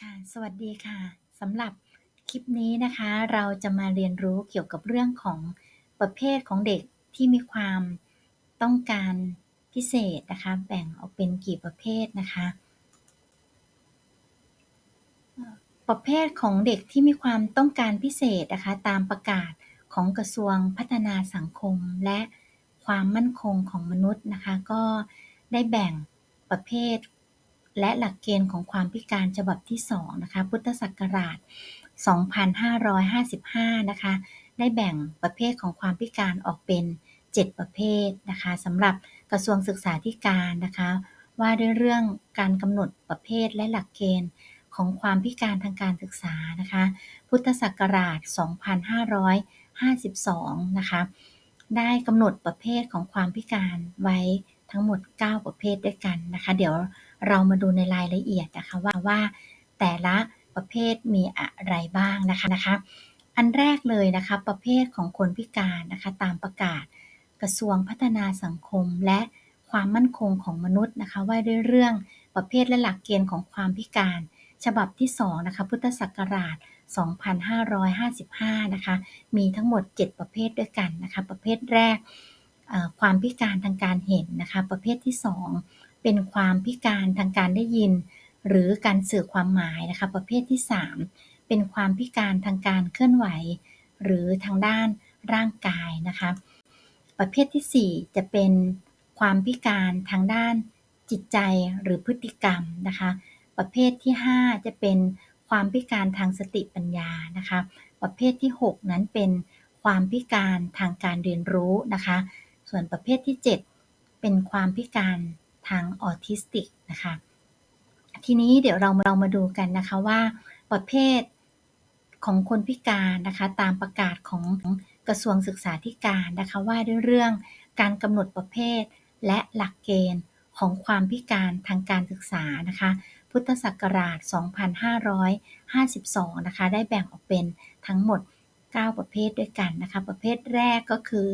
ค่ะ สวัสดีค่ะ สำหรับคลิปนี้นะคะ เราจะมาเรียนรู้เกี่ยวกับเรื่องของประเภทของเด็กที่มีความต้องการพิเศษนะคะ แบ่งออกเป็นกี่ประเภทนะคะ ประเภทของเด็กที่มีความต้องการพิเศษนะคะ ตามประกาศของกระทรวงพัฒนาสังคมและความมั่นคงของมนุษย์นะคะ ก็ได้แบ่งประเภท และหลักเกณฑ์ของความพิการฉบับที่ 2 นะคะ พุทธศักราช 2555 นะคะ ได้แบ่งประเภทของความพิการออกเป็น 7 ประเภทนะคะสำหรับกระทรวงศึกษาธิการนะคะ ว่าด้วยเรื่องการกำหนดประเภทและหลักเกณฑ์ของความพิการทางการศึกษานะคะ พุทธศักราช 2552 นะคะ ได้กำหนดประเภทของความพิการไว้ทั้งหมด 9 ประเภทด้วยกันนะคะ เดี๋ยว เรามาดูในรายละเอียดนะคะว่าว่าแต่ละประเภทมีอะไรบ้างนะคะนะคะอันแรกเลยนะคะประเภทของคนพิการนะคะตามประกาศกระทรวงพัฒนาสังคมและความมั่นคงของมนุษย์นะคะว่าด้วยเรื่องประเภทและหลักเกณฑ์ของความพิการ ฉบับที่2นะคะพุทธศักราช 2555 นะคะมีทั้งหมด 7 ประเภทด้วยกันนะคะประเภทแรกความพิการทางการเห็นนะคะประเภทที่ 2 เป็นความพิการทางการได้ยิน หรือการสื่อความหมายนะคะ ประเภทที่ 3 เป็นความพิการทางการเคลื่อนไหว หรือทางด้านร่างกายนะคะ ประเภทที่ 4 จะเป็นความพิการทางด้านจิตใจหรือพฤติกรรมนะคะ ประเภทที่ 5 จะเป็นความพิการทางสติปัญญานะคะ ประเภทที่ 6 นั้นเป็นความพิการทางการเรียนรู้นะคะ ส่วนประเภทที่ 7 เป็นความพิการ ทางออทิสติกนะคะ ทีนี้เดี๋ยวเราเรามาดูกันนะคะว่าประเภทของคนพิการนะคะ ตามประกาศของกระทรวงศึกษาธิการนะคะ ว่าด้วยเรื่องการกำหนดประเภท และหลักเกณฑ์ของความพิการทางการศึกษานะคะ พุทธศักราช 2552 นะคะ ได้แบ่งออกเป็นทั้งหมด 9 ประเภทด้วยกันนะคะ ประเภทแรกก็คือ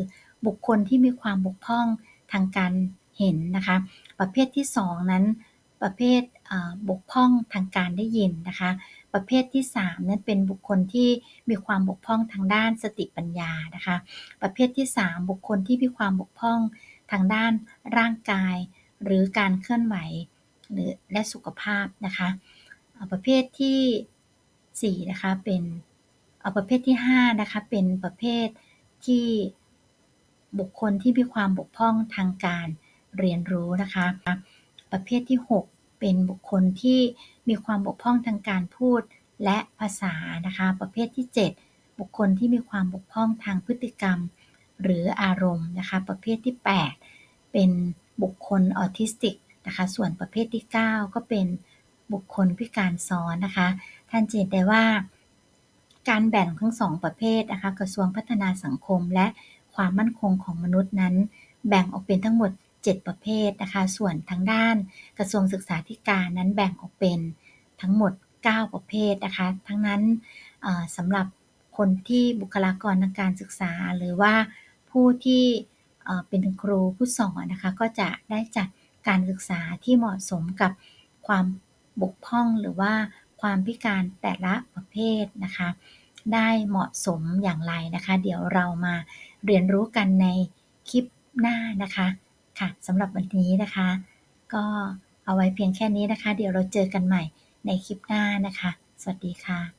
บุคคลที่มีความบกพร่องทางการ เห็นนะคะ ประเภทที่ 2 นั้น ประเภทบกพร่องทางการได้ยินนะคะ ประเภทที่ 3 นั้นเป็นบุคคลที่มีความบกพร่องทางด้านสติปัญญานะคะ ประเภทที่ 3 บุคคลที่มีความบกพร่องทางด้านร่างกาย หรือการเคลื่อนไหวหรือและสุขภาพนะคะประเภทที่4นะคะเป็นประเภทที่5นะคะเป็นประเภทที่บุคคลที่มีความบกพร่องทางการ เรียนรู้นะคะ ประเภทที่ 6 เป็นบุคคลที่มีความบกพร่องทางการพูดและภาษานะคะ ประเภทที่ 7 บุคคลที่มีความบกพร่องทางพฤติกรรม หรืออารมณ์นะคะ ประเภทที่ 8 เป็นบุคคลออทิสติกนะคะ ส่วนประเภทที่ 9 ก็เป็นบุคคลพิการซ้อนนะคะ ท่านเจนได้ว่า การแบ่งทั้งสองประเภทนะคะ กระทรวงพัฒนาสังคมและความมั่นคงของมนุษย์นั้น แบ่งออกเป็นทั้งหมด 7 ประเภทนะคะ ส่วนทางด้านกระทรวงศึกษาธิการนั้นแบ่งออกเป็นทั้งหมด 9 ประเภทนะคะ ทั้งนั้นสำหรับคนที่บุคลากรทางการศึกษา หรือว่าผู้ที่เป็นครูผู้สอนนะคะ ก็จะได้จัดการศึกษาที่เหมาะสมกับความบกพร่องหรือว่าความพิการแต่ละประเภทนะคะ ได้เหมาะสมอย่างไรนะคะ เดี๋ยวเรามาเรียนรู้กันในคลิปหน้านะคะ ค่ะสำหรับวันนี้นะคะ ก็เอาไว้เพียงแค่นี้นะคะ เดี๋ยวเราเจอกันใหม่ในคลิปหน้านะคะ สวัสดีค่ะ